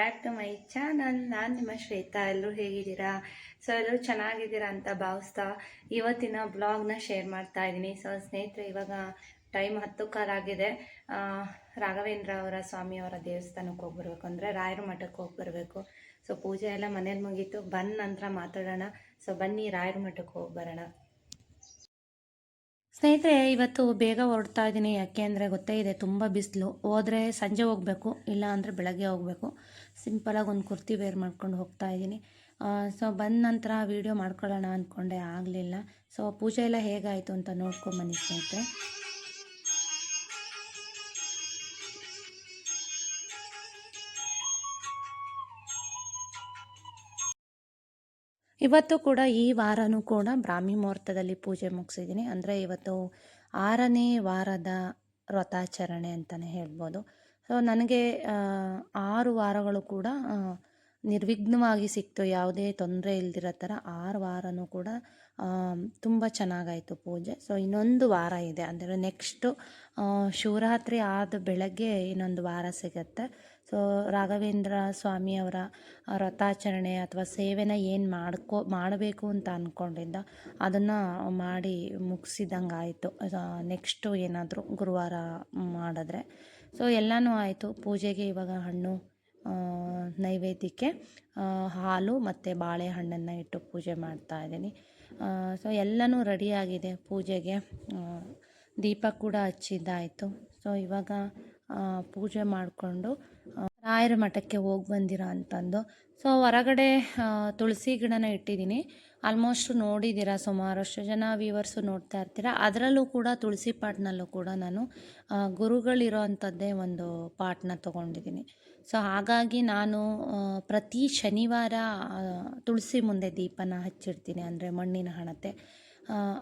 Back to my channel ನಾನು ನಿಮ್ಮ ಶ್ವೇತಾ. ಎಲ್ಲರೂ ಹೇಗಿದ್ದೀರಾ? ಸೊ ಎಲ್ಲರೂ ಚೆನ್ನಾಗಿದ್ದೀರಾ ಅಂತ ಭಾವಿಸ್ತಾ ಇವತ್ತಿನ ಬ್ಲಾಗ್ನ ಶೇರ್ ಮಾಡ್ತಾ ಇದ್ದೀನಿ. ಸೊ ಸ್ನೇಹಿತರೆ, ಇವಾಗ ಟೈಮ್ ಹತ್ತು ಕಾಲಾಗಿದೆ ರಾಘವೇಂದ್ರ ಅವರ ಸ್ವಾಮಿಯವರ ದೇವಸ್ಥಾನಕ್ಕೆ ಹೋಗ್ಬರ್ಬೇಕು. ಅಂದರೆ ರಾಯರ ಮಠಕ್ಕೆ ಹೋಗ್ಬರ್ಬೇಕು. ಸೊ ಪೂಜೆ ಎಲ್ಲ ಮನೇಲಿ ಮುಗೀತು. ಬಂದ ನಂತರ ಮಾತಾಡೋಣ. ಸೊ ಬನ್ನಿ ರಾಯರ ಮಠಕ್ಕೆ ಹೋಗಿ ಬರೋಣ ಸ್ನೇಹಿತರೆ, ಇವತ್ತು ಬೇಗ ಹೊರಡ್ತಾ ಇದ್ದೀನಿ. ಯಾಕೆ ಅಂದರೆ ಗೊತ್ತೇ ಇದೆ, ತುಂಬ ಬಿಸಿಲು. ಹೋದರೆ ಸಂಜೆ ಹೋಗಬೇಕು, ಇಲ್ಲ ಅಂದರೆ ಬೆಳಗ್ಗೆ ಹೋಗಬೇಕು. ಸಿಂಪಲಾಗಿ ಒಂದು ಕುರ್ತಿ ವೇರ್ ಮಾಡ್ಕೊಂಡು ಹೋಗ್ತಾ ಇದ್ದೀನಿ. ಸೊ ಬಂದ ನಂತರ ವೀಡಿಯೋ ಮಾಡ್ಕೊಳ್ಳೋಣ ಅಂದ್ಕೊಂಡೆ ಆಗಲಿಲ್ಲ. ಸೊ ಪೂಜೆ ಎಲ್ಲ ಹೇಗಾಯಿತು ಅಂತ ನೋಡ್ಕೊಂಬನ್ನಿ ಸ್ನೇಹಿತರೆ. ಇವತ್ತು ಕೂಡ ಈ ವಾರನೂ ಕೂಡ ಬ್ರಾಹ್ಮಿ ಮುಹೂರ್ತದಲ್ಲಿ ಪೂಜೆ ಮುಗಿಸಿದ್ದೀನಿ. ಅಂದರೆ ಇವತ್ತು ಆರನೇ ವಾರದ ವ್ರತಾಚರಣೆ ಅಂತಲೇ ಹೇಳ್ಬೋದು. ಸೊ ನನಗೆ ಆರು ವಾರಗಳು ಕೂಡ ನಿರ್ವಿಘ್ನವಾಗಿ ಸಿಕ್ತು. ಯಾವುದೇ ತೊಂದರೆ ಇಲ್ದಿರೋ ಥರ ಆರು ವಾರನೂ ಕೂಡ ತುಂಬ ಚೆನ್ನಾಗಾಯಿತು ಪೂಜೆ. ಸೊ ಇನ್ನೊಂದು ವಾರ ಇದೆ. ಅಂದರೆ ನೆಕ್ಸ್ಟು ಶಿವರಾತ್ರಿ ಆದ ಬೆಳಗ್ಗೆ ಇನ್ನೊಂದು ವಾರ ಸಿಗತ್ತೆ. ಸೊ ರಾಘವೇಂದ್ರ ಸ್ವಾಮಿಯವರ ವ್ರತಾಚರಣೆ ಅಥವಾ ಸೇವೆನ ಏನು ಮಾಡ್ಕೋ, ಮಾಡಬೇಕು ಅಂತ ಅಂದ್ಕೊಂಡಿದ್ದ ಅದನ್ನು ಮಾಡಿ ಮುಗಿಸಿದಂಗೆ ಆಯಿತು ನೆಕ್ಸ್ಟು ಏನಾದರೂ ಗುರುವಾರ ಮಾಡಿದ್ರೆ. ಸೊ ಎಲ್ಲನೂ ಆಯಿತು. ಪೂಜೆಗೆ ಇವಾಗ ಹಣ್ಣು ನೈವೇದ್ಯಕ್ಕೆ ಹಾಲು ಮತ್ತು ಬಾಳೆಹಣ್ಣನ್ನು ಇಟ್ಟು ಪೂಜೆ ಮಾಡ್ತಾ ಇದ್ದೀನಿ. ಸೊ ಎಲ್ಲನೂ ರೆಡಿಯಾಗಿದೆ ಪೂಜೆಗೆ. ದೀಪ ಕೂಡ ಹಚ್ಚಿದ್ದಾಯಿತು. ಸೊ ಇವಾಗ ಪೂಜೆ ಮಾಡಿಕೊಂಡು ರಾಯರ ಮಠಕ್ಕೆ ಹೋಗಿ ಬಂದಿರೋ ಅಂತಂದು. ಸೊ ಹೊರಗಡೆ ತುಳಸಿ ಗಿಡನ ಇಟ್ಟಿದ್ದೀನಿ ಆಲ್ಮೋಸ್ಟ್ ನೋಡಿದ್ದೀರಾ ಸುಮಾರಷ್ಟು ಜನ ವ್ಯೂವರ್ಸು ನೋಡ್ತಾ ಇರ್ತೀರ. ಅದರಲ್ಲೂ ಕೂಡ ತುಳಸಿ ಪಾಟ್ನಲ್ಲೂ ಕೂಡ ನಾನು ಗುರುಗಳಿರೋ ಅಂಥದ್ದೇ ಒಂದು ಪಾಟ್ನ ತೊಗೊಂಡಿದ್ದೀನಿ ಸೊ ಹಾಗಾಗಿ ನಾನು ಪ್ರತಿ ಶನಿವಾರ ತುಳಸಿ ಮುಂದೆ ದೀಪನ ಹಚ್ಚಿಡ್ತೀನಿ ಅಂದರೆ ಮಣ್ಣಿನ ಹಣತೆ.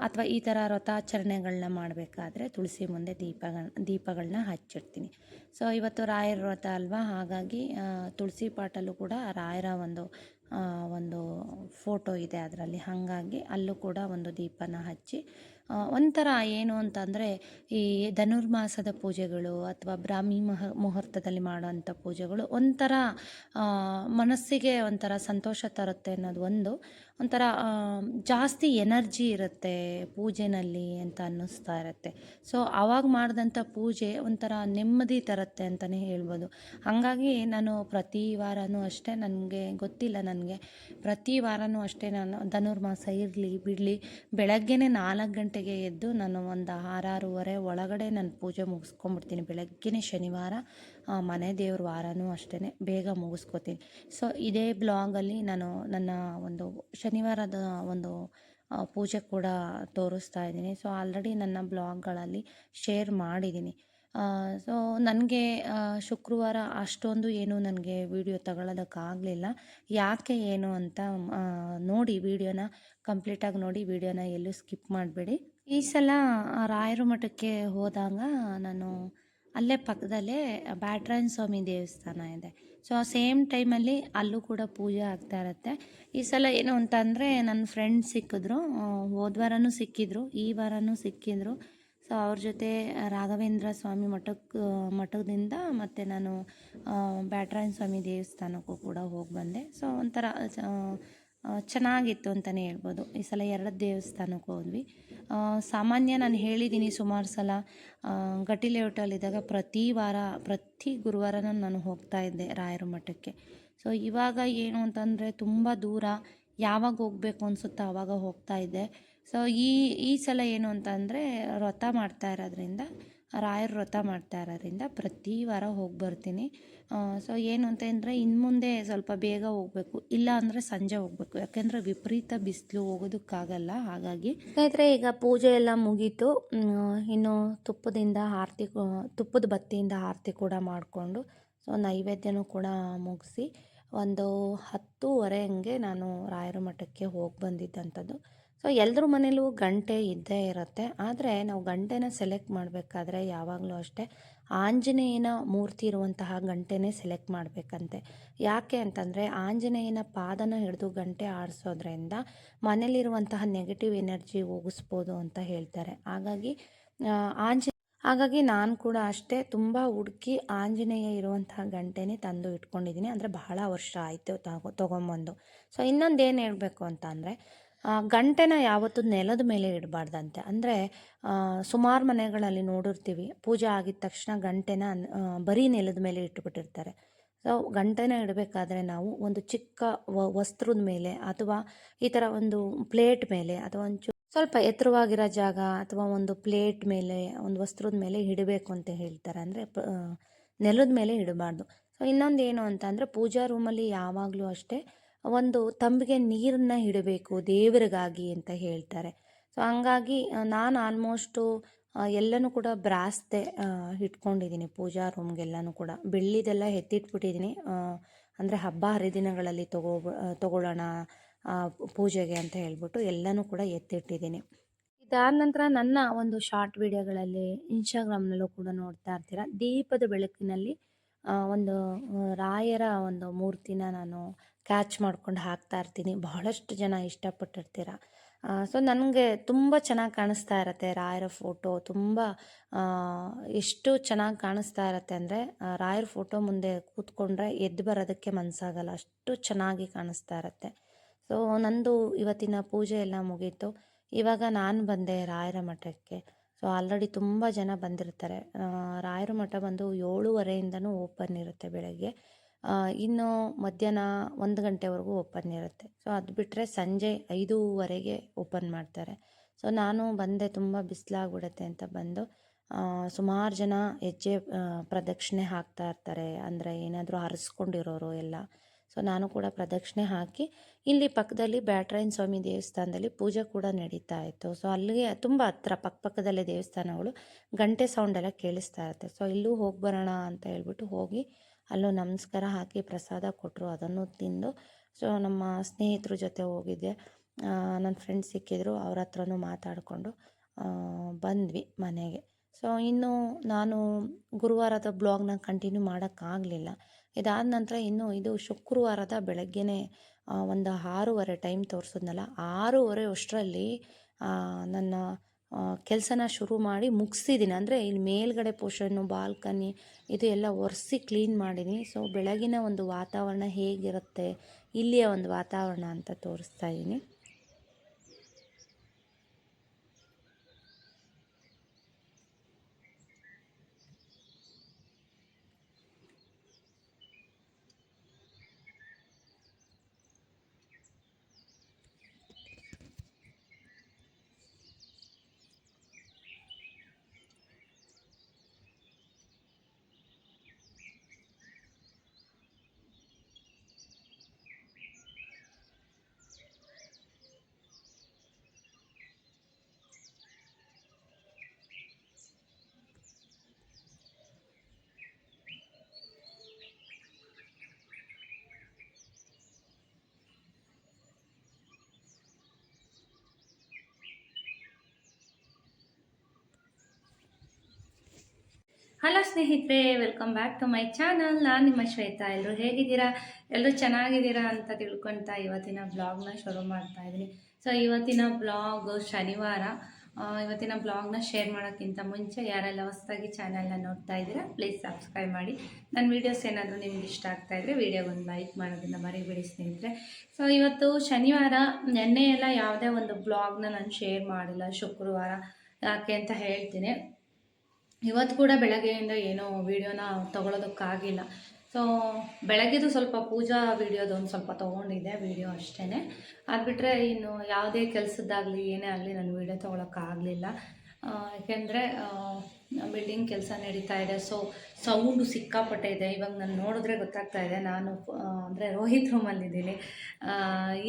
ಅಥವಾ ಈ ಥರ ವ್ರತಾಚರಣೆಗಳನ್ನ ಮಾಡಬೇಕಾದ್ರೆ ತುಳಸಿ ಮುಂದೆ ದೀಪಗಳ ದೀಪಗಳನ್ನ ಹಚ್ಚಿಡ್ತೀನಿ. ಸೊ ಇವತ್ತು ರಾಯರ ವ್ರತ ಅಲ್ವಾ? ಹಾಗಾಗಿ ತುಳಸಿ ಪಾಟಲ್ಲೂ ಕೂಡ ರಾಯರ ಒಂದು ಒಂದು ಫೋಟೋ ಇದೆ ಅದರಲ್ಲಿ. ಹಾಗಾಗಿ ಅಲ್ಲೂ ಕೂಡ ಒಂದು ದೀಪನ ಹಚ್ಚಿ ಒಂಥರ ಏನು ಅಂತಂದರೆ ಈ ಧನುರ್ಮಾಸದ ಪೂಜೆಗಳು ಅಥವಾ ಬ್ರಾಹ್ಮಿ ಮಹ, ಮುಹೂರ್ತದಲ್ಲಿ ಮಾಡುವಂಥ ಪೂಜೆಗಳು ಒಂಥರ ಮನಸ್ಸಿಗೆ ಒಂಥರ ಸಂತೋಷ ತರುತ್ತೆ ಅನ್ನೋದು ಒಂದು. ಒಂಥರ ಜಾಸ್ತಿ ಎನರ್ಜಿ ಇರುತ್ತೆ ಪೂಜೆನಲ್ಲಿ ಅಂತ ಅನ್ನಿಸ್ತಾ ಇರುತ್ತೆ. ಸೊ ಆವಾಗ ಮಾಡಿದಂಥ ಪೂಜೆ ಒಂಥರ ನೆಮ್ಮದಿ ತರುತ್ತೆ ಅಂತಲೇ ಹೇಳ್ಬೋದು. ಹಾಗಾಗಿ ನಾನು ಪ್ರತಿ ವಾರನೂ ಅಷ್ಟೇ ನನಗೆ ಗೊತ್ತಿಲ್ಲ ನನಗೆ. ಪ್ರತಿ ವಾರನೂ ಅಷ್ಟೇ ನಾನು ಧನುರ್ಮಾಸ ಇರಲಿ, ಬಿಡಲಿ, ಬೆಳಗ್ಗೆನೇ ನಾಲ್ಕು ಗಂಟೆಗೆ ಎದ್ದು ನಾನು ಒಂದು ಆರಾರೂವರೆ ಒಳಗಡೆ ನಾನು ಪೂಜೆ ಮುಗಿಸ್ಕೊಂಡ್ಬಿಡ್ತೀನಿ ಬೆಳಗ್ಗೆನೇ ಶನಿವಾರ ಮನೆ ದೇವ್ರ ವಾರನೂ ಅಷ್ಟೇ ಬೇಗ ಮುಗಿಸ್ಕೋತೀನಿ. ಸೊ, ಇದೇ ಬ್ಲಾಗಲ್ಲಿ ನಾನು ನನ್ನ ಒಂದು ಶನಿವಾರದ ಒಂದು ಪೂಜೆ ಕೂಡ ತೋರಿಸ್ತಾ ಇದ್ದೀನಿ. ಸೊ ಆಲ್ರೆಡಿ ನನ್ನ ಬ್ಲಾಗ್ಗಳಲ್ಲಿ ಶೇರ್ ಮಾಡಿದ್ದೀನಿ. ಸೊ ನನಗೆ ಶುಕ್ರವಾರ ಅಷ್ಟೊಂದು ಏನು ನನಗೆ ವಿಡಿಯೋ ತಗೊಳ್ಳೋದಕ್ಕಾಗಲಿಲ್ಲ ಯಾಕೆ ಏನು ಅಂತ ನೋಡಿ ವಿಡಿಯೋನ ಕಂಪ್ಲೀಟಾಗಿ ನೋಡಿ ವಿಡಿಯೋನ ಎಲ್ಲೂ ಸ್ಕಿಪ್ ಮಾಡಬೇಡಿ. ಈ ಸಲ ರಾಯರು ಮಠಕ್ಕೆ ಹೋದಾಗ ನಾನು ಅಲ್ಲೇ ಪಕ್ಕದಲ್ಲೇ ಬ್ಯಾಟ್ರಾಯನ ಸ್ವಾಮಿ ದೇವಸ್ಥಾನ ಇದೆ. ಸೊ ಸೇಮ್ ಟೈಮಲ್ಲಿ ಅಲ್ಲೂ ಕೂಡ ಪೂಜೆ ಆಗ್ತಾ ಇರುತ್ತೆ. ಈ ಸಲ ಏನು ಅಂತಂದರೆ ನನ್ನ ಫ್ರೆಂಡ್ ಸಿಕ್ಕಿದ್ರು. ಆ, ಹೋದ ವಾರನೂ ಸಿಕ್ಕಿದ್ರು ಈ ವಾರನೂ ಸಿಕ್ಕಿದ್ರು. ಸೊ ಅವ್ರ ಜೊತೆ ರಾಘವೇಂದ್ರ ಸ್ವಾಮಿ ಮಠಕ್ಕೆ ಮಠದಿಂದ ಮತ್ತು ನಾನು ಆ, ಬ್ಯಾಟ್ರಾಯನ ಸ್ವಾಮಿ ದೇವಸ್ಥಾನಕ್ಕೂ ಕೂಡ ಹೋಗಿ ಬಂದೆ. ಸೊ ಒಂಥರ ಆ, ಆ, ಚೆನ್ನಾಗಿತ್ತು ಅಂತಲೇ ಹೇಳ್ಬೋದು. ಈ ಸಲ ಎರಡು ದೇವಸ್ಥಾನಕ್ಕೆ ಹೋದ್ವಿ. ಸಾಮಾನ್ಯ ನಾನು ಹೇಳಿದ್ದೀನಿ ಸುಮಾರು ಸಲ ಆ, ಗಟ್ಟಿ ಇದ್ದಾಗ ಪ್ರತಿ ವಾರ ಪ್ರತಿ ಗುರುವಾರನೂ ನಾನು ಹೋಗ್ತಾ ಇದ್ದೆ ರಾಯರ ಮಠಕ್ಕೆ. ಸೊ ಇವಾಗ ಏನು ಅಂತಂದರೆ ತುಂಬ ದೂರ ಯಾವಾಗ ಹೋಗಬೇಕು ಅನಿಸುತ್ತೋ ಆವಾಗ ಹೋಗ್ತಾ ಇದ್ದೆ. ಸೊ ಈ ಈ ಸಲ ಏನು ಅಂತಂದರೆ ವ್ರತ ಮಾಡ್ತಾ ಇರೋದ್ರಿಂದ ರಾಯರ ವ್ರತ ಮಾಡ್ತಾ ಇರೋದ್ರಿಂದ ಪ್ರತಿ ವಾರ ಹೋಗಿ ಬರ್ತೀನಿ. ಸೊ ಏನು ಅಂತ ಅಂದರೆ ಇನ್ನು ಮುಂದೆ ಸ್ವಲ್ಪ ಬೇಗ ಹೋಗಬೇಕು. ಇಲ್ಲ ಅಂದರೆ ಸಂಜೆ ಹೋಗಬೇಕು. ಯಾಕೆಂದರೆ ವಿಪರೀತ ಬಿಸಿಲು ಹೋಗೋದಕ್ಕಾಗಲ್ಲ. ಹಾಗಾಗಿ ಸ್ನೇಹಿತರೆ, ಈಗ ಪೂಜೆ ಎಲ್ಲ ಮುಗೀತು. ಇನ್ನು ತುಪ್ಪದಿಂದ ಆರತಿ ತುಪ್ಪದ ಬತ್ತಿಯಿಂದ ಆರತಿ ಕೂಡ ಮಾಡಿಕೊಂಡು ಸೊ ನೈವೇದ್ಯನೂ ಕೂಡ ಮುಗಿಸಿ, ಒಂದು ಹತ್ತೂವರೆ ಹಂಗೆ ನಾನು ರಾಯರ ಮಠಕ್ಕೆ ಹೋಗಿ ಬಂದಿದ್ದಂಥದ್ದು. ಸೊ ಎಲ್ಲರ ಮನೇಲೂ ಗಂಟೆ ಇದ್ದೇ ಇರುತ್ತೆ. ಆದರೆ ನಾವು ಗಂಟೆನ ಸೆಲೆಕ್ಟ್ ಮಾಡಬೇಕಾದ್ರೆ ಯಾವಾಗಲೂ ಅಷ್ಟೇ ಆಂಜನೇಯನ ಮೂರ್ತಿ ಇರುವಂತಹ ಗಂಟೆನೇ ಸೆಲೆಕ್ಟ್ ಮಾಡಬೇಕಂತೆ. ಯಾಕೆ ಅಂತಂದರೆ ಆಂಜನೇಯನ ಪಾದನ ಹಿಡಿದು ಗಂಟೆ ಆಡಿಸೋದ್ರಿಂದ ಮನೇಲಿರುವಂತಹ ನೆಗೆಟಿವ್ ಎನರ್ಜಿ ಹೋಗಿಸ್ಬೋದು ಅಂತ ಹೇಳ್ತಾರೆ. ಹಾಗಾಗಿ ಆಂಜ, ಹಾಗಾಗಿ ನಾನು ಕೂಡ ಅಷ್ಟೇ ತುಂಬ ಹುಡುಕಿ ಆಂಜನೇಯ ಇರುವಂತಹ ಗಂಟೆನೇ ತಂದು ಇಟ್ಕೊಂಡಿದ್ದೀನಿ. ಅಂದರೆ ಬಹಳ ವರ್ಷ ಆಯಿತು ತಗೊ, ತೊಗೊಂಬಂದು. ಸೊ ಇನ್ನೊಂದು ಏನು ಹೇಳಬೇಕು ಅಂತ ಅಂದರೆ ಗಂಟೆನ ಯಾವತ್ತೂ ನೆಲದ ಮೇಲೆ ಇಡಬಾರ್ದಂತೆ. ಅಂದರೆ ಸುಮಾರು ಮನೆಗಳಲ್ಲಿ ನೋಡಿರ್ತೀವಿ, ಪೂಜೆ ಆಗಿದ ತಕ್ಷಣ ಗಂಟೆನ ಬರೀ ನೆಲದ ಮೇಲೆ ಇಟ್ಟುಬಿಟ್ಟಿರ್ತಾರೆ ಸೊ, ಗಂಟೆನ ಇಡಬೇಕಾದ್ರೆ ನಾವು ಒಂದು ಚಿಕ್ಕ ವಸ್ತ್ರದ ಮೇಲೆ ಅಥವಾ ಈ ಥರ ಒಂದು ಪ್ಲೇಟ್ ಮೇಲೆ ಅಥವಾ ಒಂಚೂರು ಸ್ವಲ್ಪ ಎತ್ತರವಾಗಿರೋ ಜಾಗ ಅಥವಾ ಒಂದು ಪ್ಲೇಟ್ ಮೇಲೆ, ಒಂದು ವಸ್ತ್ರದ ಮೇಲೆ ಇಡಬೇಕು ಅಂತ ಹೇಳ್ತಾರೆ. ಅಂದರೆ ನೆಲದ ಮೇಲೆ ಇಡಬಾರ್ದು. ಸೊ ಇನ್ನೊಂದು ಏನು ಅಂತ ಅಂದರೆ, ಪೂಜಾ ರೂಮಲ್ಲಿ ಯಾವಾಗಲೂ ಅಷ್ಟೇ ಒಂದು ತಂಬಿಗೆ ನೀರನ್ನು ಇಡಬೇಕು ದೇವರಿಗಾಗಿ ಅಂತ ಹೇಳ್ತಾರೆ. ಸೊ ಹಂಗಾಗಿ ನಾನು ಆಲ್ಮೋಸ್ಟು ಎಲ್ಲನೂ ಕೂಡ ಬ್ರಾಸ್ದೆ ಇಟ್ಕೊಂಡಿದ್ದೀನಿ ಪೂಜಾ ರೂಮ್ಗೆಲ್ಲನೂ ಕೂಡ. ಬೆಳ್ಳಿದೆಲ್ಲ ಎತ್ತಿಟ್ಬಿಟ್ಟಿದ್ದೀನಿ ಅಂದರೆ ಹಬ್ಬ ಹರಿದಿನಗಳಲ್ಲಿ ತಗೋ ತಗೊಳ್ಳೋಣ ಪೂಜೆಗೆ ಅಂತ ಹೇಳ್ಬಿಟ್ಟು ಎಲ್ಲನೂ ಕೂಡ ಎತ್ತಿಟ್ಟಿದ್ದೀನಿ ಇದಾದ ನಂತರ ನನ್ನ ಒಂದು ಶಾರ್ಟ್ ವಿಡಿಯೋಗಳಲ್ಲಿ ಇನ್ಸ್ಟಾಗ್ರಾಮ್ನಲ್ಲೂ ಕೂಡ ನೋಡ್ತಾ ಇರ್ತೀರ? ದೀಪದ ಬೆಳಕಿನಲ್ಲಿ ಒಂದು ರಾಯರ ಒಂದು ಮೂರ್ತಿನ ನಾನು ಕ್ಯಾಚ್ ಮಾಡ್ಕೊಂಡು ಹಾಕ್ತಾ ಇರ್ತೀನಿ. ಬಹಳಷ್ಟು ಜನ ಇಷ್ಟಪಟ್ಟಿರ್ತೀರ? ಸೊ ನನಗೆ ತುಂಬ ಚೆನ್ನಾಗಿ ಕಾಣಿಸ್ತಾ ಇರತ್ತೆ ರಾಯರ ಫೋಟೋ ತುಂಬ ಎಷ್ಟು ಚೆನ್ನಾಗಿ ಕಾಣಿಸ್ತಾ ಇರತ್ತೆ ಅಂದರೆ ರಾಯರ ಫೋಟೋ ಮುಂದೆ ಕೂತ್ಕೊಂಡ್ರೆ ಎದ್ದು ಬರೋದಕ್ಕೆ ಮನಸ್ಸಾಗಲ್ಲ ಅಷ್ಟು ಚೆನ್ನಾಗಿ ಕಾಣಿಸ್ತಾ ಇರತ್ತೆ. ಸೊ ನಂದು ಇವತ್ತಿನ ಪೂಜೆ ಎಲ್ಲ ಮುಗೀತು. ಇವಾಗ ನಾನು ಬಂದೆ ರಾಯರ ಮಠಕ್ಕೆ. ಸೊ ಆಲ್ರೆಡಿ ತುಂಬ ಜನ ಬಂದಿರ್ತಾರೆ. ರಾಯರ ಮಠ ಬಂದು ಏಳುವರೆಯಿಂದನೂ ಓಪನ್ ಇರುತ್ತೆ ಬೆಳಗ್ಗೆ. ಇನ್ನು ಮಧ್ಯಾಹ್ನ ಒಂದು ಗಂಟೆವರೆಗೂ ಓಪನ್ ಇರುತ್ತೆ. ಸೊ ಅದು ಬಿಟ್ಟರೆ ಸಂಜೆ ಐದೂವರೆಗೆ ಓಪನ್ ಮಾಡ್ತಾರೆ. ಸೊ ನಾನು ಬಂದೆ, ತುಂಬ ಬಿಸಿಲಾಗ್ಬಿಡುತ್ತೆ ಅಂತ ಬಂದು ಸುಮಾರು ಜನ ಹೆಜ್ಜೆ ಪ್ರದಕ್ಷಿಣೆ ಹಾಕ್ತಾ ಇರ್ತಾರೆ. ಅಂದರೆ ಏನಾದರೂ ಹರಿಸ್ಕೊಂಡಿರೋರು ಎಲ್ಲ. ಸೊ ನಾನು ಕೂಡ ಪ್ರದಕ್ಷಿಣೆ ಹಾಕಿ, ಇಲ್ಲಿ ಪಕ್ಕದಲ್ಲಿ ಬ್ಯಾಟ್ರಾಯನ ಸ್ವಾಮಿ ದೇವಸ್ಥಾನದಲ್ಲಿ ಪೂಜೆ ಕೂಡ ನಡೀತಾ ಇತ್ತು. ಸೊ ಅಲ್ಲಿಗೆ ತುಂಬ ಹತ್ರ ಪಕ್ಕಪಕ್ಕದಲ್ಲೇ ದೇವಸ್ಥಾನಗಳು, ಗಂಟೆ ಸೌಂಡೆಲ್ಲ ಕೇಳಿಸ್ತಾ ಇರುತ್ತೆ. ಸೊ ಇಲ್ಲೂ ಹೋಗಿ ಬರೋಣ ಅಂತ ಹೇಳ್ಬಿಟ್ಟು ಹೋಗಿ ಅಲ್ಲೂ ನಮಸ್ಕಾರ ಹಾಕಿ ಪ್ರಸಾದ ಕೊಟ್ಟರು ಅದನ್ನು ತಿಂದು. ಸೊ ನಮ್ಮ ಸ್ನೇಹಿತರ ಜೊತೆ ಹೋಗಿದ್ದೆ. ನನ್ನ ಫ್ರೆಂಡ್ಸ್ ಸಿಕ್ಕಿದ್ರು, ಅವ್ರ ಹತ್ರನೂ ಮಾತಾಡಿಕೊಂಡು ಬಂದ್ವಿ ಮನೆಗೆ. ಸೊ ಇನ್ನು ನಾನು ಗುರುವಾರದ ಬ್ಲಾಗ್ನ ಕಂಟಿನ್ಯೂ ಮಾಡೋಕ್ಕಾಗಲಿಲ್ಲ. ಇದಾದ ನಂತರ ಇನ್ನು ಇದು ಶುಕ್ರವಾರದ ಬೆಳಗ್ಗೆನೇ ಒಂದು ಆರೂವರೆ ಟೈಮ್ ತೋರಿಸಿದ್ನಲ್ಲ, ಆರೂವರೆ ಅಷ್ಟರಲ್ಲಿ ನನ್ನ ಕೆಲಸನ ಶುರು ಮಾಡಿ ಮುಗಿಸಿದ್ದೀನಿ ಅಂದರೆ ಇಲ್ಲಿ ಮೇಲ್ಗಡೆ ಪೋರ್ಷನ್ನು ಬಾಲ್ಕನಿ ಇದು ಎಲ್ಲ ಒರೆಸಿ ಕ್ಲೀನ್ ಮಾಡಿದ್ದೀನಿ ಸೊ ಬೆಳಗಿನ ಒಂದು ವಾತಾವರಣ ಹೇಗಿರುತ್ತೆ, ಇಲ್ಲಿಯ ಒಂದು ವಾತಾವರಣ ಅಂತ ತೋರಿಸ್ತಾ ಇದ್ದೀನಿ ಹಲೋ ಸ್ನೇಹಿತರೆ welcome back to my channel ನಾನು ನಿಮ್ಮ ಶ್ವೇತಾ. ಎಲ್ಲರೂ ಹೇಗಿದ್ದೀರಾ? ಎಲ್ಲರೂ ಚೆನ್ನಾಗಿದ್ದೀರಾ ಅಂತ ತಿಳ್ಕೊತಾ ಇವತ್ತಿನ ಬ್ಲಾಗ್ನ ಶುರು ಮಾಡ್ತಾ ಇದ್ದೀನಿ. ಸೊ ಇವತ್ತಿನ ಬ್ಲಾಗ್ ಶನಿವಾರ. ಇವತ್ತಿನ ಬ್ಲಾಗ್ನ ಶೇರ್ ಮಾಡೋಕ್ಕಿಂತ ಮುಂಚೆ ಯಾರೆಲ್ಲ ಹೊಸದಾಗಿ ಚಾನಲ್ನ ನೋಡ್ತಾ ಇದ್ದೀರಾ ಪ್ಲೀಸ್ ಸಬ್ಸ್ಕ್ರೈಬ್ ಮಾಡಿ. ನನ್ನ ವೀಡಿಯೋಸ್ ಏನಾದರೂ ನಿಮ್ಗೆ ಇಷ್ಟ ಆಗ್ತಾ ಇದ್ದರೆ ವೀಡಿಯೋಗೊಂದು ಲೈಕ್ ಮಾಡೋದನ್ನ ಮರಿಬೇಡಿ ಸ್ನೇಹಿತರೆ. ಸೊ ಇವತ್ತು ಶನಿವಾರ. ನೆನ್ನೆ ಎಲ್ಲ ಯಾವುದೇ ಒಂದು ಬ್ಲಾಗ್ನ ನಾನು ಶೇರ್ ಮಾಡಿಲ್ಲ. ಶುಕ್ರವಾರ ಯಾಕೆ ಅಂತ ಹೇಳ್ತೀನಿ. ಇವತ್ತು ಕೂಡ ಬೆಳಗ್ಗೆಯಿಂದ ಏನೋ ವೀಡಿಯೋನ ತೊಗೊಳೋದಕ್ಕಾಗಿಲ್ಲ. ಸೊ ಬೆಳಗ್ಗೆದು ಸ್ವಲ್ಪ ಪೂಜಾ ವೀಡಿಯೋದು ಒಂದು ಸ್ವಲ್ಪ ತೊಗೊಂಡಿದ್ದೆ, ವೀಡಿಯೋ ಅಷ್ಟೇ ಅದು ಬಿಟ್ಟರೆ ಇನ್ನು ಯಾವುದೇ ಕೆಲಸದ್ದಾಗಲಿ, ಏನೇ ಆಗಲಿ ನಾನು ವೀಡಿಯೋ ತೊಗೊಳಕ್ಕಾಗಲಿಲ್ಲ. ಯಾಕೆಂದರೆ ಬಿಲ್ಡಿಂಗ್ ಕೆಲಸ ನಡೀತಾ ಇದೆ. ಸೊ ಸೌಂಡು ಸಿಕ್ಕಾಪಟ್ಟೆ ಇದೆ. ಇವಾಗ ನಾನು ನೋಡಿದ್ರೆ ಗೊತ್ತಾಗ್ತಾ ಇದೆ. ನಾನು ಅಂದರೆ ರೋಹಿತ್ ರೂಮಲ್ಲಿದ್ದೀನಿ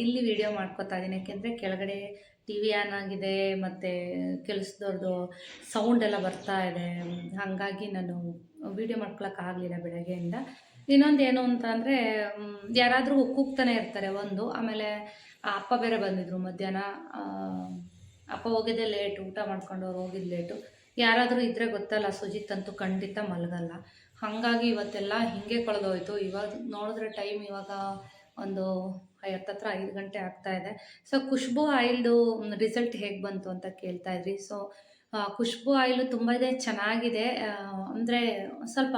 ಇಲ್ಲಿ ವೀಡಿಯೋ ಮಾಡ್ಕೋತಾ ಇದ್ದೀನಿ. ಯಾಕೆಂದರೆ ಕೆಳಗಡೆ ಟಿ ವಿ ಆನ್ ಆಗಿದೆ, ಮತ್ತು ಕೆಲಸದವ್ರದ್ದು ಸೌಂಡ್ ಎಲ್ಲ ಬರ್ತಾ ಇದೆ. ಹಾಗಾಗಿ ನಾನು ವೀಡಿಯೋ ಮಾಡ್ಕೊಳಕ್ಕಾಗಲಿಲ್ಲ ಬೆಳಗ್ಗೆಯಿಂದ. ಇನ್ನೊಂದು ಏನು ಅಂತ ಅಂದರೆ ಯಾರಾದರೂ ಕೂಗ್ತಾನೆ ಇರ್ತಾರೆ ಒಂದು, ಆಮೇಲೆ ಅಪ್ಪ ಬೇರೆ ಬಂದಿದ್ರು ಮಧ್ಯಾಹ್ನ. ಅಪ್ಪ ಹೋಗಿದ್ದೆ ಲೇಟ್ ಊಟ ಮಾಡ್ಕೊಂಡು ಅವ್ರು ಹೋಗಿದ್ದು ಲೇಟು ಯಾರಾದರೂ ಇದ್ದರೆ ಗೊತ್ತಲ್ಲ, ಸುಜಿತ್ ಅಂತೂ ಖಂಡಿತ ಮಲಗಲ್ಲ. ಹಾಗಾಗಿ ಇವತ್ತೆಲ್ಲ ಹಿಂಗೆ ಕಳೆದೋಯ್ತು. ಇವಾಗ ನೋಡಿದ್ರೆ ಟೈಮ್ ಇವಾಗ ಒಂದು ಹತ್ತತ್ರ ಐದು ಗಂಟೆ ಆಗ್ತಾ ಇದೆ. ಸೊ ಖುಷ್ಬು ಆಯಿಲ್ದು ರಿಸಲ್ಟ್ ಹೇಗೆ ಬಂತು ಅಂತ ಕೇಳ್ತಾ ಇದ್ರಿ. ಸೊ ಖುಷ್ಬು ಆಯಿಲು ತುಂಬ ಚೆನ್ನಾಗಿದೆ. ಅಂದರೆ ಸ್ವಲ್ಪ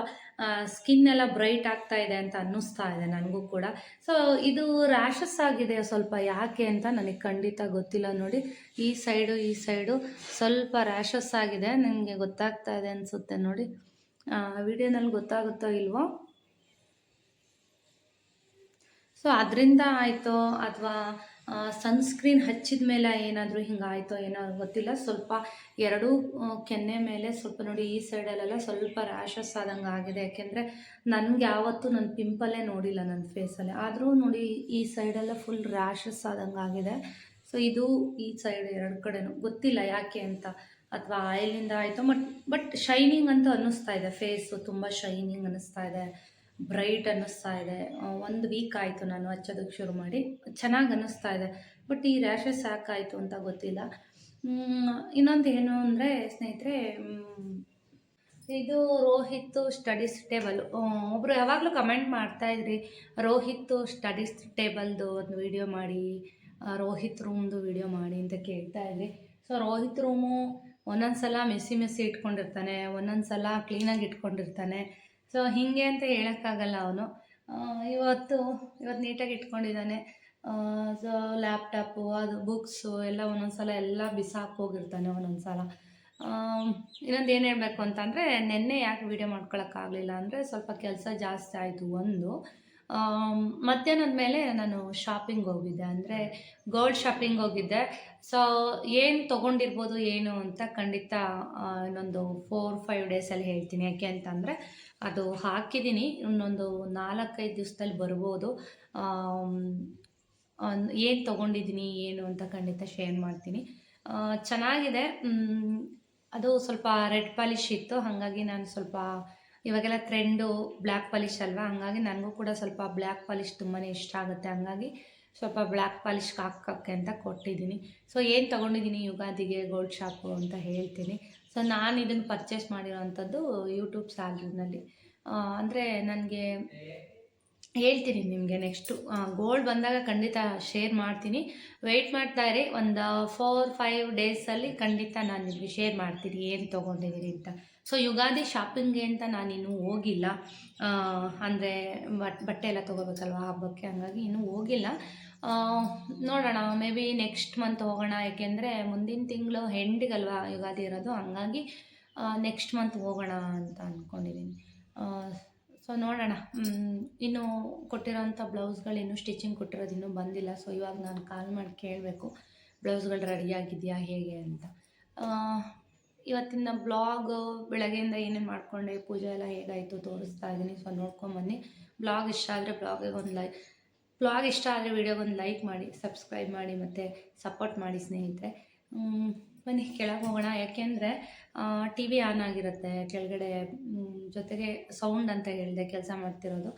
ಸ್ಕಿನ್ ಎಲ್ಲ ಬ್ರೈಟ್ ಆಗ್ತಾ ಇದೆ ಅಂತ ಅನ್ನಿಸ್ತಾ ಇದೆ ನನಗೂ ಕೂಡ. ಸೊ ಇದು ರ್ಯಾಷಸ್ ಆಗಿದೆ ಸ್ವಲ್ಪ ಯಾಕೆ ಅಂತ ನನಗೆ ಖಂಡಿತ ಗೊತ್ತಿಲ್ಲ ನೋಡಿ. ಈ ಸೈಡು ಈ ಸೈಡು ಸ್ವಲ್ಪ ರ್ಯಾಷಸ್ ಆಗಿದೆ. ನನಗೆ ಗೊತ್ತಾಗ್ತಾ ಇದೆ ಅನಿಸುತ್ತೆ ನೋಡಿ. ವಿಡಿಯೋನಲ್ಲಿ ಗೊತ್ತಾಗುತ್ತೋ ಇಲ್ವೋ? ಸೊ ಅದರಿಂದ ಆಯಿತೋ ಅಥವಾ ಸನ್ಸ್ಕ್ರೀನ್ ಹಚ್ಚಿದ ಮೇಲೆ ಏನಾದರೂ ಹಿಂಗಾಯಿತೋ ಏನೋ ಗೊತ್ತಿಲ್ಲ. ಸ್ವಲ್ಪ ಎರಡೂ ಕೆನ್ನೆ ಮೇಲೆ ಸ್ವಲ್ಪ ನೋಡಿ ಈ ಸೈಡಲ್ಲೆಲ್ಲ ಸ್ವಲ್ಪ ರ್ಯಾಷಸ್ ಆದಂಗೆ ಆಗಿದೆ. ಯಾಕೆಂದರೆ ನನಗೆ ಯಾವತ್ತೂ ನನ್ನ ಪಿಂಪಲ್ಲೇ ನೋಡಿಲ್ಲ ನನ್ನ ಫೇಸಲ್ಲಿ ಆದರೂ ನೋಡಿ ಈ ಸೈಡೆಲ್ಲ ಫುಲ್ ರ್ಯಾಷಸ್ ಆದಂಗೆ ಆಗಿದೆ. ಸೊ ಇದು ಈ ಸೈಡ್ ಎರಡು ಕಡೆನೂ. ಗೊತ್ತಿಲ್ಲ ಯಾಕೆ ಅಂತ. ಅಥವಾ, ಆಯಿಲಿಂದ ಆಯಿತು ಬಟ್ ಬಟ್ ಶೈನಿಂಗ್ ಅಂತ ಅನ್ನಿಸ್ತಾ ಇದೆ. ಫೇಸು ತುಂಬ ಶೈನಿಂಗ್ ಅನ್ನಿಸ್ತಾ ಇದೆ. ಬ್ರೈಟ್ ಅನ್ನಿಸ್ತಾ ಇದೆ. ಒಂದು ವೀಕ್ ಆಯಿತು ನಾನು ಹಚ್ಚೋದಕ್ಕೆ ಶುರು ಮಾಡಿ. ಚೆನ್ನಾಗಿ ಅನ್ನಿಸ್ತಾ ಇದೆ. ಬಟ್ ಈ ರ್ಯಾಷಸ್ ಯಾಕಾಯಿತು ಅಂತ ಗೊತ್ತಿಲ್ಲ. ಇನ್ನೊಂದು ಏನು ಅಂದರೆ, ಸ್ನೇಹಿತರೆ ಇದು ರೋಹಿತ್ ಸ್ಟಡೀಸ್ ಟೇಬಲ್ ಒಬ್ಬರು ಯಾವಾಗಲೂ ಕಮೆಂಟ್ ಮಾಡ್ತಾ ಇದ್ರಿ, ರೋಹಿತ್ ಸ್ಟಡೀಸ್ ಟೇಬಲ್ದು ಒಂದು ವಿಡಿಯೋ ಮಾಡಿ ರೋಹಿತ್ ರೂಮ್ದು ವಿಡಿಯೋ ಮಾಡಿ ಅಂತ ಕೇಳ್ತಾ ಇದ್ರಿ. ಸೊ ರೋಹಿತ್ ರೂಮು ಒಂದೊಂದು ಸಲ ಮೆಸ್ಸಿ ಮೆಸ್ಸಿ ಇಟ್ಕೊಂಡಿರ್ತಾನೆ ಒಂದೊಂದು ಸಲ ಕ್ಲೀನಾಗಿ ಇಟ್ಕೊಂಡಿರ್ತಾನೆ. ಸೊ ಹೀಗೆ ಅಂತ ಹೇಳೋಕ್ಕಾಗಲ್ಲ ಅವನು. ಇವತ್ತು ಇವತ್ತು ನೀಟಾಗಿ ಇಟ್ಕೊಂಡಿದ್ದಾನೆ. ಸೊ ಲ್ಯಾಪ್ಟಾಪು ಅದು ಬುಕ್ಸು ಎಲ್ಲ ಒಂದೊಂದು ಸಲ ಎಲ್ಲ ಬಿಸಾಕೋಗಿರ್ತಾನೆ ಒಂದೊಂದು ಸಲ ಇನ್ನೊಂದು ಏನು ಹೇಳಬೇಕು ಅಂತಂದರೆ, ನಿನ್ನೆ ಯಾಕೆ ವೀಡಿಯೋ ಮಾಡ್ಕೊಳಕ್ಕಾಗಲಿಲ್ಲ ಅಂದರೆ ಸ್ವಲ್ಪ ಕೆಲಸ ಜಾಸ್ತಿ ಆಯಿತು ಒಂದು. ಮಧ್ಯಾಹ್ನದ ಮೇಲೆ ನಾನು ಶಾಪಿಂಗ್ ಹೋಗಿದ್ದೆ. ಅಂದರೆ ಗೋಲ್ಡ್ ಶಾಪಿಂಗ್ ಹೋಗಿದ್ದೆ. ಸೊ ಏನು ತೊಗೊಂಡಿರ್ಬೋದು, ಏನು ಅಂತ ಖಂಡಿತ ಇನ್ನೊಂದು ಫೋರ್ ಫೈವ್ ಡೇಸಲ್ಲಿ ಹೇಳ್ತೀನಿ. ಯಾಕೆ ಅಂತಂದರೆ, ಅದು ಹಾಕಿದ್ದೀನಿ. ಇನ್ನೊಂದು ನಾಲ್ಕೈದು ದಿವಸದಲ್ಲಿ ಬರ್ಬೋದು. ಏನು ತೊಗೊಂಡಿದ್ದೀನಿ, ಏನು ಅಂತ ಖಂಡಿತ ಶೇರ್ ಮಾಡ್ತೀನಿ. ಚೆನ್ನಾಗಿದೆ. ಅದು ಸ್ವಲ್ಪ ರೆಡ್ ಪಾಲಿಶ್ ಇತ್ತು. ಹಾಗಾಗಿ ನಾನು ಸ್ವಲ್ಪ ಇವಾಗೆಲ್ಲ ಟ್ರೆಂಡು ಬ್ಲ್ಯಾಕ್ ಪಾಲಿಶ್ ಅಲ್ವಾ? ಹಂಗಾಗಿ ನನಗೂ ಕೂಡ ಸ್ವಲ್ಪ ಬ್ಲ್ಯಾಕ್ ಪಾಲಿಶ್ ತುಂಬಾ ಇಷ್ಟ ಆಗುತ್ತೆ. ಹಂಗಾಗಿ ಸ್ವಲ್ಪ ಬ್ಲ್ಯಾಕ್ ಪಾಲಿಶ್ ಹಾಕೋಕ್ಕೆ ಅಂತ ಕೊಟ್ಟಿದ್ದೀನಿ. ಸೊ ಏನು ತೊಗೊಂಡಿದ್ದೀನಿ? ಯುಗಾದಿಗೆ ಗೋಲ್ಡ್ ಶಾಪು ಅಂತ ಹೇಳ್ತೀನಿ. ಸೊ ನಾನು ಇದನ್ನು ಪರ್ಚೇಸ್ ಮಾಡಿರೋವಂಥದ್ದು ಯೂಟ್ಯೂಬ್ ಸ್ಯಾಲ್ರಿನಲ್ಲಿ ಅಂದರೆ ನನಗೆ ಹೇಳ್ತೀನಿ ನಿಮಗೆ ನೆಕ್ಸ್ಟು ಗೋಲ್ಡ್ ಬಂದಾಗ ಖಂಡಿತ ಶೇರ್ ಮಾಡ್ತೀನಿ. ವೆಯ್ಟ್ ಮಾಡ್ತಾ ಇರಿ. ಒಂದು ಫೋರ್ ಫೈವ್ ಡೇಸಲ್ಲಿ ಖಂಡಿತ ನಾನು ನಿಮಗೆ ಶೇರ್ ಮಾಡ್ತೀನಿ. ಏನು ತೊಗೊಂಡಿದ್ದೀನಿ ಅಂತ. ಸೊ ಯುಗಾದಿ ಶಾಪಿಂಗ್ಗೆ ಅಂತ ನಾನಿನ್ನೂ ಹೋಗಿಲ್ಲ. ಅಂದರೆ ಬಟ್, ಬಟ್ಟೆ ಎಲ್ಲ ತೊಗೋಬೇಕಲ್ವ ಹಬ್ಬಕ್ಕೆ? ಹಂಗಾಗಿ ಇನ್ನೂ ಹೋಗಿಲ್ಲ. ನೋಡೋಣ ಮೇ ಬಿ ನೆಕ್ಸ್ಟ್ ಮಂತ್ ಹೋಗೋಣ. ಯಾಕೆಂದರೆ ಮುಂದಿನ ತಿಂಗಳು ಹೆಂಡಿಗಲ್ವಾ ಯುಗಾದಿ ಇರೋದು. ಹಂಗಾಗಿ ನೆಕ್ಸ್ಟ್ ಮಂತ್ ಹೋಗೋಣ ಅಂತ ಅಂದ್ಕೊಂಡಿದ್ದೀನಿ ಸೊ ನೋಡೋಣ. ಇನ್ನು ಕೊಟ್ಟಿರೋಂಥ ಬ್ಲೌಸ್ಗಳು ಇನ್ನೂ ಸ್ಟಿಚಿಂಗ್ ಕೊಟ್ಟಿರೋದು ಇನ್ನೂ ಬಂದಿಲ್ಲ. ಸೊ ಇವಾಗ ನಾನು ಕಾಲ್ ಮಾಡಿ ಕೇಳಬೇಕು. ಬ್ಲೌಸ್ಗಳು ರೆಡಿಯಾಗಿದೆಯಾ ಹೇಗೆ ಅಂತ. ಇವತ್ತಿನ ಬ್ಲಾಗ್ ಬೆಳಗ್ಗೆಯಿಂದ ಏನೇನು ಮಾಡ್ಕೊಂಡೆ, ಪೂಜೆ ಎಲ್ಲ ಹೇಗಾಯಿತು ತೋರಿಸ್ತಾ ಇದ್ದೀನಿ ಸೊ ನೋಡ್ಕೊಂಬನ್ನಿ ಬ್ಲಾಗ್ ಇಷ್ಟ ಆದರೆ ಬ್ಲಾಗಿಗೆ ಒಂದು ಲೈಕ್ ಬ್ಲಾಗ್ ಇಷ್ಟ ಆದರೆ ವಿಡಿಯೋಗೊಂದು ಲೈಕ್ ಮಾಡಿ ಸಬ್ಸ್ಕ್ರೈಬ್ ಮಾಡಿ, ಮತ್ತು ಸಪೋರ್ಟ್ ಮಾಡಿ ಸ್ನೇಹಿತರೆ. ಬನ್ನಿ, ಕೆಳಗೆ ಹೋಗೋಣ. ಯಾಕೆಂದರೆ ಟಿ ವಿ ಆನ್ ಆಗಿರುತ್ತೆ. ಕೆಳಗಡೆ ಜೊತೆಗೆ ಸೌಂಡ್ ಅಂತ ಹೇಳಿದೆ ಕೆಲಸ ಮಾಡ್ತಿರೋದು.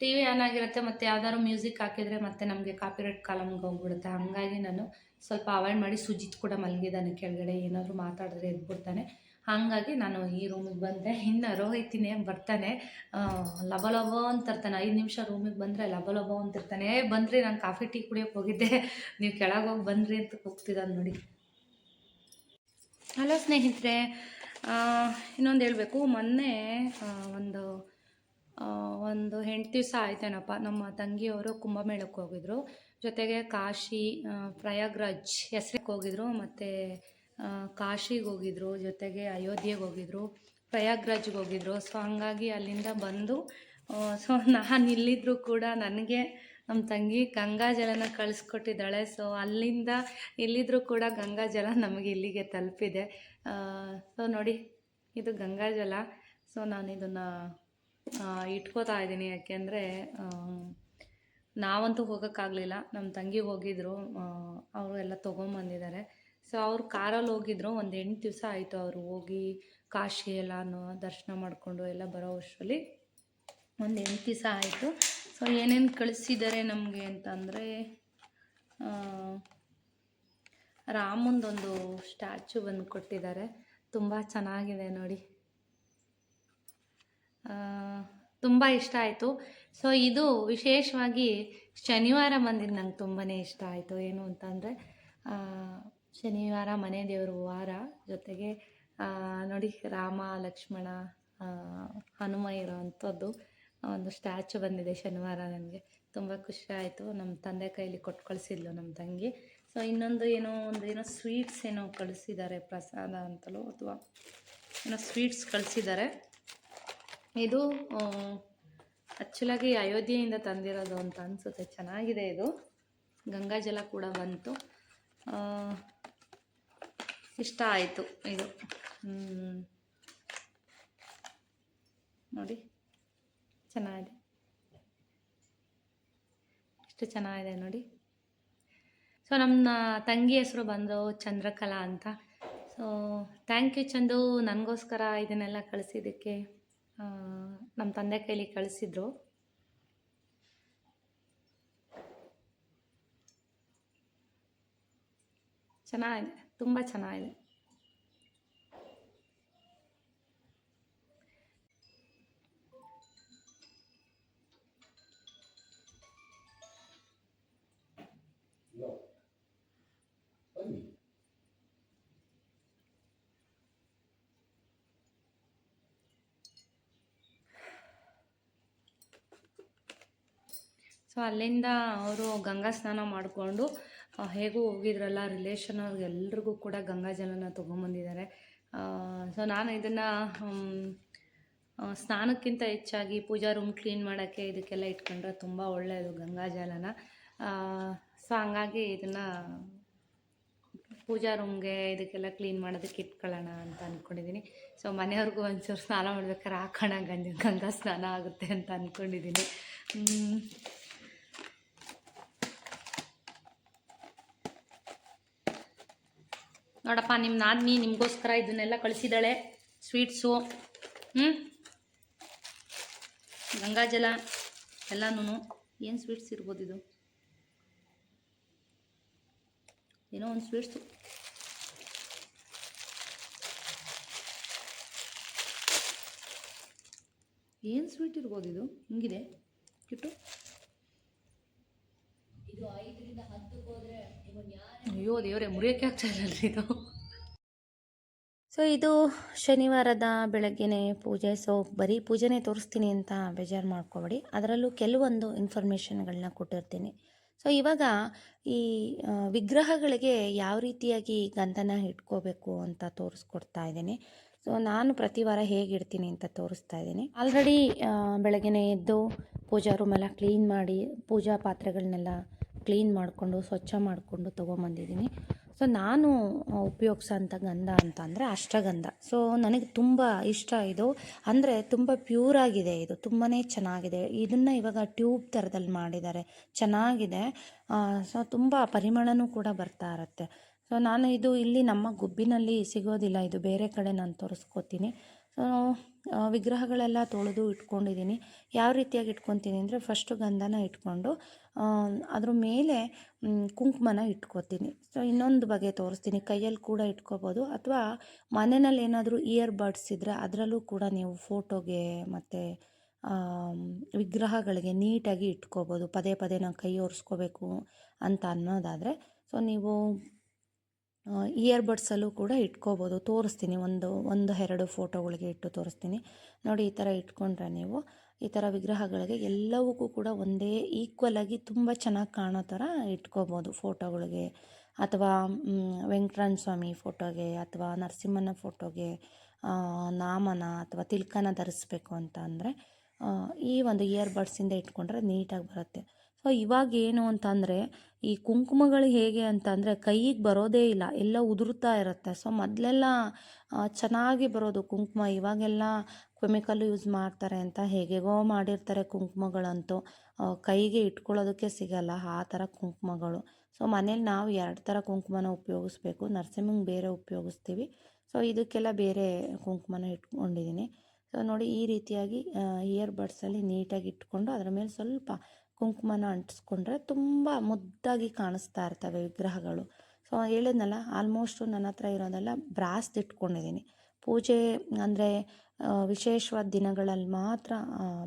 ಟಿ ವಿ ಆನ್ ಆಗಿರುತ್ತೆ, ಮತ್ತು ಯಾವ್ದಾದ್ರು ಮ್ಯೂಸಿಕ್ ಹಾಕಿದರೆ ಮತ್ತೆ ನಮಗೆ ಕಾಪಿರೈಟ್ ಕಾಲಮ್ಗೆ ಹೋಗ್ಬಿಡುತ್ತೆ. ಹಾಗಾಗಿ ನಾನು ಸ್ವಲ್ಪ ಅವಾಯ್ಡ್ ಮಾಡಿ ಸುಜಿತ್ ಕೂಡ ಮಲಗಿದ್ದಾನೆ ಕೆಳಗಡೆ ಏನಾದರೂ ಮಾತಾಡಿದ್ರೆ ಎದ್ಬಿಡ್ತಾನೆ. ಹಾಗಾಗಿ ನಾನು ಈ ರೂಮಿಗೆ ಬಂದೆ. ಇನ್ನು ರೋಹಿತಿನೇ ಬರ್ತಾನೆ. ಲಬ ಲಬ ಅಂತಿರ್ತಾನೆ ಐದು ನಿಮಿಷ ರೂಮಿಗೆ ಬಂದರೆ ಲಬ ಲಬ ಅಂತಿರ್ತಾನೆ "ಏ, ಬಂದ್ರಿ ನಾನು ಕಾಫಿ ಟೀ ಕುಡಿಯೋಕೆ ಹೋಗಿದ್ದೆ. ನೀವು ಕೆಳಗೆ ಹೋಗಿ ಬಂದ್ರಿ ಅಂತ ಹೋಗ್ತಿದ್ದಾನೆ ನೋಡಿ. ಹಲೋ ಸ್ನೇಹಿತರೆ ಇನ್ನೊಂದು ಹೇಳಬೇಕು. ಮೊನ್ನೆ ಒಂದು ಒಂದು ಎಂಟು ದಿವಸ ಆಯ್ತೇನಪ್ಪ. ನಮ್ಮ ತಂಗಿಯವರು ಕುಂಭಮೇಳಕ್ಕೆ ಹೋಗಿದ್ರು. ಜೊತೆಗೆ ಕಾಶಿ ಪ್ರಯಾಗ್ರಾಜ್ ಹೆಸ್ರಿಗೆ ಹೋಗಿದ್ರು, ಮತ್ತು ಕಾಶಿಗೆ ಹೋಗಿದ್ರು, ಜೊತೆಗೆ ಅಯೋಧ್ಯೆಗೆ ಹೋಗಿದ್ರು, ಪ್ರಯಾಗ್ರಾಜ್ಗೆ ಹೋಗಿದ್ರು. ಸೊ ಹಂಗಾಗಿ ಅಲ್ಲಿಂದ ಬಂದು ಸೊ ನಾನು ಇಲ್ಲಿದ್ದರೂ ಕೂಡ ನನಗೆ ನಮ್ಮ ತಂಗಿ ಗಂಗಾ ಜಲನ ಕಳಿಸ್ಕೊಟ್ಟಿದ್ದಾಳೆ. ಸೊ ಅಲ್ಲಿಂದ ಇಲ್ಲಿದ್ದರೂ ಕೂಡ ಗಂಗಾ ಜಲ ನಮಗೆ ಇಲ್ಲಿಗೆ ತಲುಪಿದೆ. ಸೊ ನೋಡಿ, ಇದು ಗಂಗಾ ಜಲ. ಸೊ ನಾನು ಇದನ್ನು ಇಟ್ಕೋತಾ ಇದ್ದೀನಿ. ಯಾಕೆಂದರೆ ನಾವಂತೂ ಹೋಗೋಕ್ಕಾಗಲಿಲ್ಲ. ನಮ್ಮ ತಂಗಿ ಹೋಗಿದ್ರು. ಅವರು ಎಲ್ಲ ತೊಗೊಂಬಂದಿದ್ದಾರೆ. ಸೊ ಅವ್ರು ಕಾರಲ್ಲಿ ಹೋಗಿದ್ರು. ಒಂದು ಎಂಟು ದಿವಸ ಆಯಿತು ಅವರು ಹೋಗಿ ಕಾಶಿ ಎಲ್ಲನೂ ದರ್ಶನ ಮಾಡಿಕೊಂಡು ಎಲ್ಲ ಬರೋ ಅಷ್ಟರಲ್ಲಿ. ಒಂದು ಎಂಟು ದಿವಸ ಆಯಿತು. ಸೊ ಏನೇನು ಕಳಿಸಿದ್ದಾರೆ ನಮಗೆ ಅಂತಂದರೆ ರಾಮಂದೊಂದು ಸ್ಟ್ಯಾಚು ಬಂದು ಕೊಟ್ಟಿದ್ದಾರೆ. ತುಂಬ ಚೆನ್ನಾಗಿದೆ ನೋಡಿ. ತುಂಬ ಇಷ್ಟ ಆಯಿತು. ಸೊ ಇದು ವಿಶೇಷವಾಗಿ ಶನಿವಾರ ಬಂದಿದ್ದು ನಂಗೆ ತುಂಬಾ ಇಷ್ಟ ಆಯಿತು. ಏನು ಅಂತಂದರೆ ಶನಿವಾರ ಮನೆ ದೇವರು ವಾರ. ಜೊತೆಗೆ ನೋಡಿ ರಾಮ, ಲಕ್ಷ್ಮಣ ಹನುಮ ಹನುಮ ಇರೋವಂಥದ್ದು ಒಂದು ಸ್ಟ್ಯಾಚು ಬಂದಿದೆ ಶನಿವಾರ ನನಗೆ. ತುಂಬ ಖುಷಿ ಆಯಿತು. ನಮ್ಮ ತಂದೆ ಕೈಲಿ ಕೊಟ್ಟು ಕಳಿಸಿದ್ಲು ನಮ್ಮ ತಂಗಿ. ಸೊ ಇನ್ನೊಂದು ಏನೋ ಒಂದು ಏನೋ ಸ್ವೀಟ್ಸ್ ಏನೋ ಕಳಿಸಿದ್ದಾರೆ. ಪ್ರಸಾದ ಅಂತಲೋ ಅಥವಾ ಏನೋ ಸ್ವೀಟ್ಸ್ ಕಳಿಸಿದ್ದಾರೆ. ಇದು ಆ್ಯಕ್ಚುಲಾಗಿ ಅಯೋಧ್ಯೆಯಿಂದ ತಂದಿರೋದು ಅಂತ ಅನಿಸುತ್ತೆ. ಚೆನ್ನಾಗಿದೆ ಇದು. ಗಂಗಾಜಲ ಕೂಡ ಬಂತು. ಇಷ್ಟ ಆಯಿತು ಇದು. ನೋಡಿ, ಚೆನ್ನಾಗಿದೆ. ಇಷ್ಟು ಚೆನ್ನಾಗಿದೆ ನೋಡಿ. ಸೊ ನಮ್ಮ ತಂಗಿ ಹೆಸರು ಬಂದು ಚಂದ್ರಕಲಾ ಅಂತ. So thank you Chandu. ನನಗೋಸ್ಕರ ಇದನ್ನೆಲ್ಲ ಕಳಿಸಿದ್ದಕ್ಕೆ. ನಮ್ಮ ತಂದೆ ಕೈಲಿ ಕಳಿಸಿದ್ರು. ಚೆನ್ನಾಗಿದೆ ತುಂಬ ಚೆನ್ನಾಗಿದೆ. ಸೊ ಅಲ್ಲಿಂದ ಅವರು ಗಂಗಾ ಸ್ನಾನ ಮಾಡಿಕೊಂಡು ಹೇಗೂ ಹೋಗಿದ್ರಲ್ಲ ರಿಲೇಷನ್ ಅವ್ರಿಗೆ ಎಲ್ರಿಗೂ ಕೂಡ ಗಂಗಾ ಜಲನ ತೊಗೊಂಬಂದಿದ್ದಾರೆ. ಸೊ ನಾನು ಇದನ್ನು ಸ್ನಾನಕ್ಕಿಂತ ಹೆಚ್ಚಾಗಿ ಪೂಜಾ ರೂಮ್ ಕ್ಲೀನ್ ಮಾಡೋಕ್ಕೆ ಇದಕ್ಕೆಲ್ಲ ಇಟ್ಕೊಂಡ್ರೆ ತುಂಬ ಒಳ್ಳೆಯದು ಗಂಗಾ ಜಲನ. ಸೊ ಹಂಗಾಗಿ ಇದನ್ನು ಪೂಜಾ ರೂಮ್ಗೆ ಇದಕ್ಕೆಲ್ಲ ಕ್ಲೀನ್ ಮಾಡೋದಕ್ಕೆ ಇಟ್ಕೊಳ್ಳೋಣ ಅಂತ ಅಂದ್ಕೊಂಡಿದ್ದೀನಿ ಸೊ ಮನೆಯವ್ರಿಗೂ ಒಂಚೂರು ಸ್ನಾನ ಮಾಡ್ಬೇಕಾದ್ರೆ, ಹಾಕೋಣ ಗಂಜ, ಗಂಗಾ ಸ್ನಾನ ಆಗುತ್ತೆ ಅಂತ ಅಂದ್ಕೊಂಡಿದ್ದೀನಿ ನೋಡಪ್ಪ ನಿಮ್ಮ ನಾದಿನಿ ನಿಮಗೋಸ್ಕರ ಇದನ್ನೆಲ್ಲ ಕಳಿಸಿದ್ದಾಳೆ ಸ್ವೀಟ್ಸು ಹ್ಞೂ ಗಂಗಾಜಲ ಎಲ್ಲನೂ ಏನು ಸ್ವೀಟ್ಸ್ ಇರ್ಬೋದು ಇದು? ಏನೋ ಒಂದು ಸ್ವೀಟ್ಸು ಏನು ಸ್ವೀಟ್ ಇರ್ಬೋದು ಇದು? ಹಿಂಗಿದೆ. ಕಿಟ್ಟು ಅಯ್ಯೋ ದೇವರೇ ಮುರಿಯೋಕ್ಕೆ ಆಗ್ತಾ ಇಲ್ಲ ಇದು. ಸೊ ಇದು ಶನಿವಾರದ ಬೆಳಗ್ಗೆನೆ ಪೂಜೆ. ಸೊ ಬರೀ ಪೂಜೆನೆ ತೋರಿಸ್ತೀನಿ ಅಂತ ಬೇಜಾರು ಮಾಡ್ಕೋಬೇಡಿ. ಅದರಲ್ಲೂ ಕೆಲವೊಂದು ಇನ್ಫಾರ್ಮೇಷನ್ಗಳನ್ನ ಕೊಟ್ಟಿರ್ತೀನಿ. ಸೊ ಇವಾಗ ಈ ವಿಗ್ರಹಗಳಿಗೆ ಯಾವ ರೀತಿಯಾಗಿ ಗಂಧನ ಇಟ್ಕೋಬೇಕು ಅಂತ ತೋರಿಸ್ಕೊಡ್ತಾ ಇದ್ದೀನಿ. ಸೊ ನಾನು ಪ್ರತಿ ವಾರ ಹೇಗಿಡ್ತೀನಿ ಅಂತ ತೋರಿಸ್ತಾ ಇದ್ದೀನಿ. ಆಲ್ರೆಡಿ ಬೆಳಗ್ಗೆನೇ ಎದ್ದು ಪೂಜಾ ರೂಮೆಲ್ಲ ಕ್ಲೀನ್ ಮಾಡಿ, ಪೂಜಾ ಪಾತ್ರೆಗಳನ್ನೆಲ್ಲ ಕ್ಲೀನ್ ಮಾಡಿಕೊಂಡು, ಸ್ವಚ್ಛ ಮಾಡಿಕೊಂಡು ತೊಗೊಂಬಂದಿದ್ದೀನಿ. ಸೊ ನಾನು ಉಪಯೋಗಿಸೋಂಥ ಗಂಧ ಅಂತ ಅಂದರೆ ಅಷ್ಟಗಂಧ. ಸೊ ನನಗೆ ತುಂಬ ಇಷ್ಟ ಇದು. ಅಂದರೆ ತುಂಬ ಪ್ಯೂರ್ ಆಗಿದೆ ಇದು. ತುಂಬಾ ಚೆನ್ನಾಗಿದೆ. ಇದನ್ನು ಇವಾಗ ಟ್ಯೂಬ್ ಥರದಲ್ಲಿ ಮಾಡಿದ್ದಾರೆ. ಚೆನ್ನಾಗಿದೆ. ಸೊ ತುಂಬ ಪರಿಮಳನೂ ಕೂಡ ಬರ್ತಾ ಇರುತ್ತೆ. ಸೊ ನಾನು ಇದು ಇಲ್ಲಿ ನಮ್ಮ ಗುಬ್ಬಿನಲ್ಲಿ ಸಿಗೋದಿಲ್ಲ. ಇದು ಬೇರೆ ಕಡೆ ನಾನು ತೋರಿಸ್ಕೊತೀನಿ. ಸೊ ವಿಗ್ರಹಗಳೆಲ್ಲ ತೊಳೆದು ಇಟ್ಕೊಂಡಿದ್ದೀನಿ. ಯಾವ ರೀತಿಯಾಗಿ ಇಟ್ಕೊತೀನಿ ಅಂದರೆ ಫಸ್ಟು ಗಂಧನ ಇಟ್ಕೊಂಡು ಅದ್ರ ಮೇಲೆ ಕುಂಕುಮನ ಇಟ್ಕೋತೀನಿ. ಸೊ ಇನ್ನೊಂದು ಬಗೆ ತೋರಿಸ್ತೀನಿ. ಕೈಯಲ್ಲಿ ಕೂಡ ಇಟ್ಕೋಬೋದು. ಅಥವಾ ಮನೆಯಲ್ಲಿ ಏನಾದರೂ ಇಯರ್ ಬಡ್ಸ್ ಇದ್ದರೆ ಅದರಲ್ಲೂ ಕೂಡ ನೀವು ಫೋಟೋಗೆ ಮತ್ತು ವಿಗ್ರಹಗಳಿಗೆ ನೀಟಾಗಿ ಇಟ್ಕೋಬೋದು. ಪದೇ ಪದೇ ನಾವು ಕೈ ಒರೆಸ್ಕೋಬೇಕು ಅಂತ ಅನ್ನೋದಾದರೆ. ಸೊ ನೀವು ಇಯರ್ ಬಡ್ಸಲ್ಲೂ ಕೂಡ ಇಟ್ಕೋಬೋದು. ತೋರಿಸ್ತೀನಿ. ಒಂದು ಒಂದು ಎರಡು ಫೋಟೋಗಳಿಗೆ ಇಟ್ಟು ತೋರಿಸ್ತೀನಿ. ನೋಡಿ ಈ ಥರ ಇಟ್ಕೊಂಡ್ರೆ ನೀವು. ಈ ಥರ ವಿಗ್ರಹಗಳಿಗೆ ಎಲ್ಲವಕ್ಕೂ ಕೂಡ ಒಂದೇ ಈಕ್ವಲ್ ಆಗಿ ತುಂಬ ಚೆನ್ನಾಗಿ ಕಾಣೋ ಥರ ಇಟ್ಕೋಬೋದು ಫೋಟೋಗಳಿಗೆ. ಅಥವಾ ಮ್, ಸ್ವಾಮಿ ಫೋಟೋಗೆ ಅಥವಾ ನರಸಿಂಹನ ಫೋಟೋಗೆ ನಾಮನ ಅಥವಾ ತಿಲ್ಕನ ಧರಿಸ್ಬೇಕು ಅಂತ ಅಂದರೆ ಈ ಒಂದು ಇಯರ್ ಬಡ್ಸಿಂದ ಇಟ್ಕೊಂಡ್ರೆ ನೀಟಾಗಿ ಬರುತ್ತೆ. ಸೊ ಇವಾಗ ಏನು ಅಂತಂದರೆ ಈ ಕುಂಕುಮಗಳು ಹೇಗೆ ಅಂತ ಅಂದರೆ ಕೈಗೆ ಬರೋದೇ ಇಲ್ಲ, ಎಲ್ಲ ಉದುರುತ್ತಾ ಇರುತ್ತೆ. ಸೊ ಮೊದಲೆಲ್ಲ ಚೆನ್ನಾಗಿ ಬರೋದು ಕುಂಕುಮ. ಇವಾಗೆಲ್ಲ ಕೆಮಿಕಲ್ ಯೂಸ್ ಮಾಡ್ತಾರೆ ಅಂತ ಹೇಗೆಗೋ ಮಾಡಿರ್ತಾರೆ ಕುಂಕುಮಗಳಂತೂ. ಕೈಗೆ ಇಟ್ಕೊಳ್ಳೋದಕ್ಕೆ ಸಿಗಲ್ಲ ಆ ಥರ ಕುಂಕುಮಗಳು. ಸೊ ಮನೇಲಿ ನಾವು ಎರಡು ಥರ ಕುಂಕುಮನ ಉಪಯೋಗಿಸ್ಬೇಕು. ನರಸಿಂಹಂಗೆ ಬೇರೆ ಉಪಯೋಗಿಸ್ತೀವಿ. ಸೊ ಇದಕ್ಕೆಲ್ಲ ಬೇರೆ ಕುಂಕುಮನ ಇಟ್ಕೊಂಡಿದ್ದೀನಿ. ಸೊ ನೋಡಿ ಈ ರೀತಿಯಾಗಿ ಇಯರ್ ಬಡ್ಸಲ್ಲಿ ನೀಟಾಗಿ ಇಟ್ಕೊಂಡು ಅದರ ಮೇಲೆ ಸ್ವಲ್ಪ ಕುಂಕುಮನ ಅಂಟಿಸ್ಕೊಂಡ್ರೆ ತುಂಬ ಮುದ್ದಾಗಿ ಕಾಣಿಸ್ತಾ ಇರ್ತವೆ ವಿಗ್ರಹಗಳು. ಸೊ ಹೇಳಿದ್ನಲ್ಲ ಆಲ್ಮೋಸ್ಟು ನನ್ನ ಹತ್ರ ಇರೋದೆಲ್ಲ ಬ್ರಾಸ್ದು ಇಟ್ಕೊಂಡಿದ್ದೀನಿ. ಪೂಜೆ ಅಂದರೆ ವಿಶೇಷವಾದ ದಿನಗಳಲ್ಲಿ ಮಾತ್ರ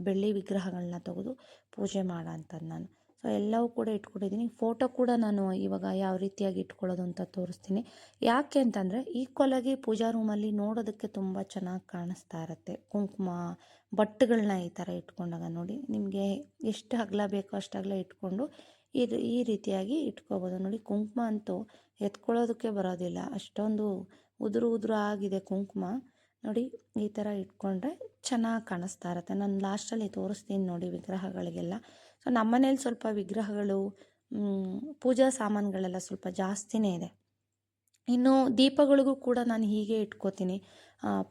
ಬೆಳ್ಳಿ ವಿಗ್ರಹಗಳನ್ನ ತೆಗೆದು ಪೂಜೆ ಮಾಡೋ ಅಂಥದ್ದು ನಾನು. ಸೊ ಎಲ್ಲವೂ ಕೂಡ ಇಟ್ಕೊಂಡಿದ್ದೀನಿ. ಫೋಟೋ ಕೂಡ ನಾನು ಇವಾಗ ಯಾವ ರೀತಿಯಾಗಿ ಇಟ್ಕೊಳ್ಳೋದು ಅಂತ ತೋರಿಸ್ತೀನಿ. ಯಾಕೆ ಅಂತಂದರೆ ಈಕ್ವಲಾಗಿ ಪೂಜಾ ರೂಮಲ್ಲಿ ನೋಡೋದಕ್ಕೆ ತುಂಬ ಚೆನ್ನಾಗಿ ಕಾಣಿಸ್ತಾ ಇರುತ್ತೆ. ಕುಂಕುಮ ಬಟ್ಟೆಗಳನ್ನ ಈ ಥರ ಇಟ್ಕೊಂಡಾಗ ನೋಡಿ, ನಿಮಗೆ ಎಷ್ಟು ಅಗಲ ಬೇಕೋ ಅಷ್ಟು ಅಗಲ ಇಟ್ಕೊಂಡು ಇದು ಈ ರೀತಿಯಾಗಿ ಇಟ್ಕೋಬೋದು. ನೋಡಿ, ಕುಂಕುಮ ಅಂತೂ ಎತ್ಕೊಳ್ಳೋದಕ್ಕೆ ಬರೋದಿಲ್ಲ. ಅಷ್ಟೊಂದು ಉದುರು ಉದುರು ಆಗಿದೆ ಕುಂಕುಮ. ನೋಡಿ, ಈ ಥರ ಇಟ್ಕೊಂಡ್ರೆ ಚೆನ್ನಾಗಿ ಕಾಣಿಸ್ತಾ ಇರುತ್ತೆ. ನಾನು ಲಾಸ್ಟಲ್ಲಿ ತೋರಿಸ್ತೀನಿ ನೋಡಿ ವಿಗ್ರಹಗಳಿಗೆಲ್ಲ. ಸೊ ನಮ್ಮನೇಲಿ ಸ್ವಲ್ಪ ವಿಗ್ರಹಗಳು ಪೂಜಾ ಸಾಮಾನುಗಳೆಲ್ಲ ಸ್ವಲ್ಪ ಜಾಸ್ತಿನೇ ಇದೆ. ಇನ್ನು ದೀಪಗಳಿಗೂ ಕೂಡ ನಾನು ಹೀಗೆ ಇಟ್ಕೋತೀನಿ.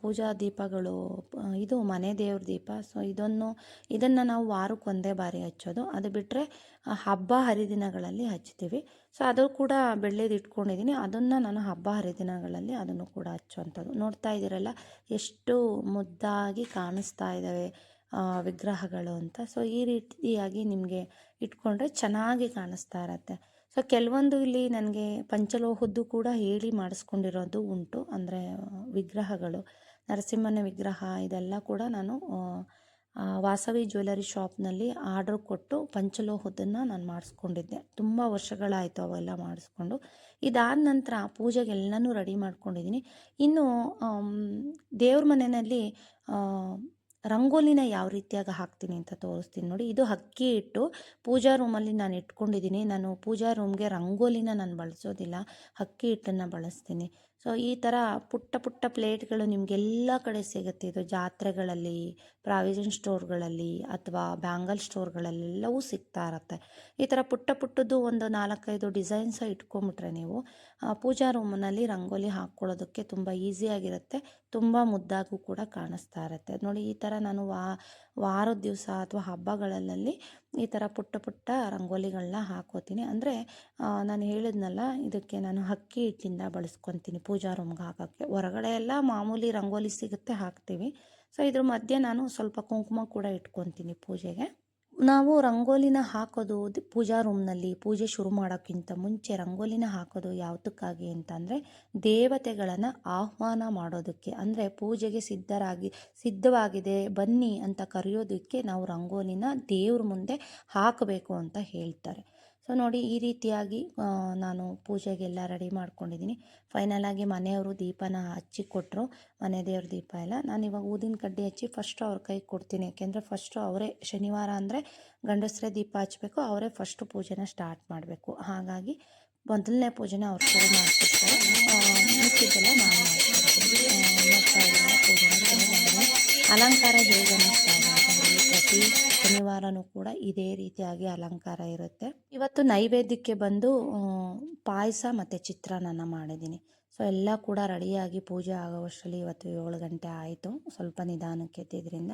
ಪೂಜಾ ದೀಪಗಳು ಇದು ಮನೆ ದೇವ್ರ ದೀಪ. ಸೊ ಇದನ್ನು ಇದನ್ನು ನಾವು ವಾರಕ್ಕೆ ಒಂದೇ ಬಾರಿ ಹಚ್ಚೋದು. ಅದು ಬಿಟ್ಟರೆ ಹಬ್ಬ ಹರಿದಿನಗಳಲ್ಲಿ ಹಚ್ತೀವಿ. ಸೊ ಅದು ಕೂಡ ಬೆಳ್ಳಿದು ಇಟ್ಕೊಂಡಿದ್ದೀನಿ ಅದನ್ನು ನಾನು ಹಬ್ಬ ಹರಿದಿನಗಳಲ್ಲಿ ಅದನ್ನು ಕೂಡ ಹಚ್ಚುವಂಥದ್ದು. ನೋಡ್ತಾ ಇದ್ದೀರಲ್ಲ, ಎಷ್ಟು ಮುದ್ದಾಗಿ ಕಾಣಿಸ್ತಾ ಇದ್ದಾವೆ. ವಿಗ್ರಹಗಳು ಅಂತ. ಸೊ ಈ ರೀತಿಯಾಗಿ ನಿಮಗೆ ಇಟ್ಕೊಂಡ್ರೆ ಚೆನ್ನಾಗಿ ಕಾಣಿಸ್ತಾ ಇರತ್ತೆ. ಸೊ ಕೆಲವೊಂದು ಇಲ್ಲಿ ನನಗೆ ಪಂಚಲೋಹದ್ದು ಕೂಡ ಹೇಳಿ ಮಾಡಿಸ್ಕೊಂಡಿರೋದು ಉಂಟು. ಅಂದರೆ, ವಿಗ್ರಹಗಳು. ನರಸಿಂಹನ ವಿಗ್ರಹ ಇದೆಲ್ಲ ಕೂಡ ನಾನು ವಾಸವಿ ಜ್ಯುವೆಲರಿ ಶಾಪ್ನಲ್ಲಿ ಆರ್ಡ್ರ್ ಕೊಟ್ಟು ಪಂಚಲೋಹದ್ದನ್ನು ನಾನು ಮಾಡಿಸ್ಕೊಂಡಿದ್ದೆ. ತುಂಬ ವರ್ಷಗಳಾಯಿತು ಅವೆಲ್ಲ ಮಾಡಿಸ್ಕೊಂಡು. ಇದಾದ ನಂತರ ಪೂಜೆಗೆಲ್ಲನೂ ರೆಡಿ ಮಾಡ್ಕೊಂಡಿದ್ದೀನಿ ಇನ್ನು ದೇವ್ರ ಮನೆಯಲ್ಲಿ ರಂಗೋಲಿನ ಯಾವ ರೀತಿಯಾಗಿ ಹಾಕ್ತೀನಿ ಅಂತ ತೋರಿಸ್ತೀನಿ ನೋಡಿ. ಇದು ಅಕ್ಕಿ ಹಿಟ್ಟು. ಪೂಜಾ ರೂಮಲ್ಲಿ ನಾನು ಇಟ್ಕೊಂಡಿದ್ದೀನಿ. ನಾನು ಪೂಜಾ ರೂಮ್ಗೆ ರಂಗೋಲಿನ ನಾನು ಬಳಸೋದಿಲ್ಲ. ಅಕ್ಕಿ ಹಿಟ್ಟನ್ನು ಬಳಸ್ತೀನಿ. ಸೊ, ಈ ಥರ ಪುಟ್ಟ ಪುಟ್ಟ ಪ್ಲೇಟ್ಗಳು ನಿಮಗೆಲ್ಲ ಕಡೆ ಸಿಗುತ್ತೆ. ಇದು ಜಾತ್ರೆಗಳಲ್ಲಿ, ಪ್ರಾವಿಷನ್ ಸ್ಟೋರ್ಗಳಲ್ಲಿ ಅಥವಾ ಬ್ಯಾಂಗಲ್ ಸ್ಟೋರ್ಗಳಲ್ಲೆಲ್ಲವೂ ಸಿಗ್ತಾ ಇರುತ್ತೆ. ಈ ಥರ ಪುಟ್ಟ ಪುಟ್ಟದ್ದು ಒಂದು ನಾಲ್ಕೈದು ಡಿಸೈನ್ಸ ಇಟ್ಕೊಂಬಿಟ್ರೆ ನೀವು ಪೂಜಾ ರೂಮ್ನಲ್ಲಿ ರಂಗೋಲಿ ಹಾಕ್ಕೊಳ್ಳೋದಕ್ಕೆ ತುಂಬ ಈಸಿಯಾಗಿರುತ್ತೆ. ತುಂಬ ಮುದ್ದಾಗೂ ಕೂಡ ಕಾಣಿಸ್ತಾ ಇರುತ್ತೆ. ನೋಡಿ, ಈ ಥರ ನಾನು ವಾ ವಾರದ ದಿವಸ ಅಥವಾ ಹಬ್ಬಗಳಲ್ಲಿ ಈ ಥರ ಪುಟ್ಟ ಪುಟ್ಟ ರಂಗೋಲಿಗಳನ್ನ ಹಾಕೋತೀನಿ. ಅಂದರೆ ನಾನು ಹೇಳಿದ್ನಲ್ಲ, ಇದಕ್ಕೆ ನಾನು ಅಕ್ಕಿ ಹಿಟ್ಟಿಂದ ಬಳಸ್ಕೊತೀನಿ ಪೂಜಾ ರೂಮ್ಗೆ ಹಾಕೋಕ್ಕೆ. ಹೊರಗಡೆ ಎಲ್ಲ ಮಾಮೂಲಿ ರಂಗೋಲಿ ಸಿಗುತ್ತೆ ಹಾಕ್ತೀವಿ. ಸೊ ಇದ್ರ ಮಧ್ಯೆ ನಾನು ಸ್ವಲ್ಪ ಕುಂಕುಮ ಕೂಡ ಇಟ್ಕೊತೀನಿ ಪೂಜೆಗೆ. ನಾವು ರಂಗೋಲಿನ ಹಾಕೋದು ಪೂಜಾ ರೂಮ್ನಲ್ಲಿ ಪೂಜೆ ಶುರು ಮಾಡೋಕ್ಕಿಂತ ಮುಂಚೆ ರಂಗೋಲಿನ ಹಾಕೋದು ಯಾವುದಕ್ಕಾಗಿ ಅಂತಂದರೆ ದೇವತೆಗಳನ್ನು ಆಹ್ವಾನ ಮಾಡೋದಕ್ಕೆ. ಅಂದರೆ ಪೂಜೆಗೆ ಸಿದ್ಧರಾಗಿ, ಸಿದ್ಧವಾಗಿದೆ, ಬನ್ನಿ ಅಂತ ಕರೆಯೋದಕ್ಕೆ ನಾವು ರಂಗೋಲಿನ ದೇವ್ರ ಮುಂದೆ ಹಾಕಬೇಕು ಅಂತ ಹೇಳ್ತಾರೆ. ಸೊ ನೋಡಿ ಈ ರೀತಿಯಾಗಿ ನಾನು ಪೂಜೆಗೆಲ್ಲ ರೆಡಿ ಮಾಡ್ಕೊಂಡಿದ್ದೀನಿ. ಫೈನಲ್ ಆಗಿ ಮನೆಯವರು ದೀಪನ ಹಚ್ಚಿ ಕೊಟ್ಟರು ಮನೆ ದೇವ್ರ ದೀಪ ಎಲ್ಲ. ನಾನು ಇವಾಗ ಊದಿನ ಕಡ್ಡಿ ಹಚ್ಚಿ ಫಸ್ಟು ಅವ್ರ ಕೈ ಕೊಡ್ತೀನಿ. ಯಾಕೆಂದರೆ ಫಸ್ಟು ಅವರೇ ಶನಿವಾರ ಅಂದರೆ ಗಂಡಸರೇ ದೀಪ ಹಚ್ಚಬೇಕು, ಅವರೇ ಫಸ್ಟು ಪೂಜೆನ ಸ್ಟಾರ್ಟ್ ಮಾಡಬೇಕು. ಹಾಗಾಗಿ ಮೊದಲನೇ ಪೂಜೆನ ಅವ್ರ ಶುರು ಮಾಡ್ತಿರ್ತಾರೆ. ಅಲಂಕಾರ ಹೇಗೆ ಅನ್ನಿಸ್ತಾ ಪ್ರತಿ ಶನಿವಾರನೂ ಕೂಡ ಇದೇ ರೀತಿಯಾಗಿ ಅಲಂಕಾರ ಇರುತ್ತೆ. ಇವತ್ತು ನೈವೇದ್ಯಕ್ಕೆ ಬಂದು ಪಾಯಸ ಮತ್ತು ಚಿತ್ರಾನ್ನ ಮಾಡಿದ್ದೀನಿ. ಸೊ, ಎಲ್ಲ ಕೂಡ ರೆಡಿಯಾಗಿ ಪೂಜೆ ಆಗೋವಷ್ಟರಲ್ಲಿ ಇವತ್ತು ಏಳು ಗಂಟೆ ಆಯಿತು. ಸ್ವಲ್ಪ ನಿಧಾನಕ್ಕೆ ಎದ್ದಿದ್ದರಿಂದ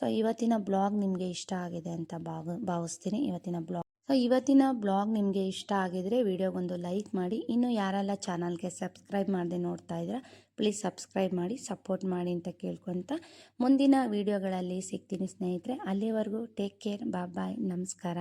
ಸೊ, ಇವತ್ತಿನ ಬ್ಲಾಗ್ ನಿಮಗೆ ಇಷ್ಟ ಆಗಿದೆ ಅಂತ ಭಾವ ಭಾವಿಸ್ತೀನಿ. ಇವತ್ತಿನ ಬ್ಲಾಗ್ ಸೊ, ಇವತ್ತಿನ ಬ್ಲಾಗ್ ನಿಮಗೆ ಇಷ್ಟ ಆಗಿದರೆ ವಿಡಿಯೋಗೊಂದು ಲೈಕ್ ಮಾಡಿ. ಇನ್ನು ಯಾರೆಲ್ಲ ಚಾನಲ್ಗೆ ಸಬ್ಸ್ಕ್ರೈಬ್ ಮಾಡದೆ ನೋಡ್ತಾ ಇದ್ದೀರಾ ಪ್ಲೀಸ್ ಸಬ್ಸ್ಕ್ರೈಬ್ ಮಾಡಿ, ಸಪೋರ್ಟ್ ಮಾಡಿ ಅಂತ ಕೇಳ್ಕೊತ ಮುಂದಿನ ವೀಡಿಯೋಗಳಲ್ಲಿ ಸಿಗ್ತೀನಿ ಸ್ನೇಹಿತರೆ. ಅಲ್ಲಿವರೆಗೂ ಟೇಕ್ ಕೇರ್, ಬಾಯ್ ನಮಸ್ಕಾರ.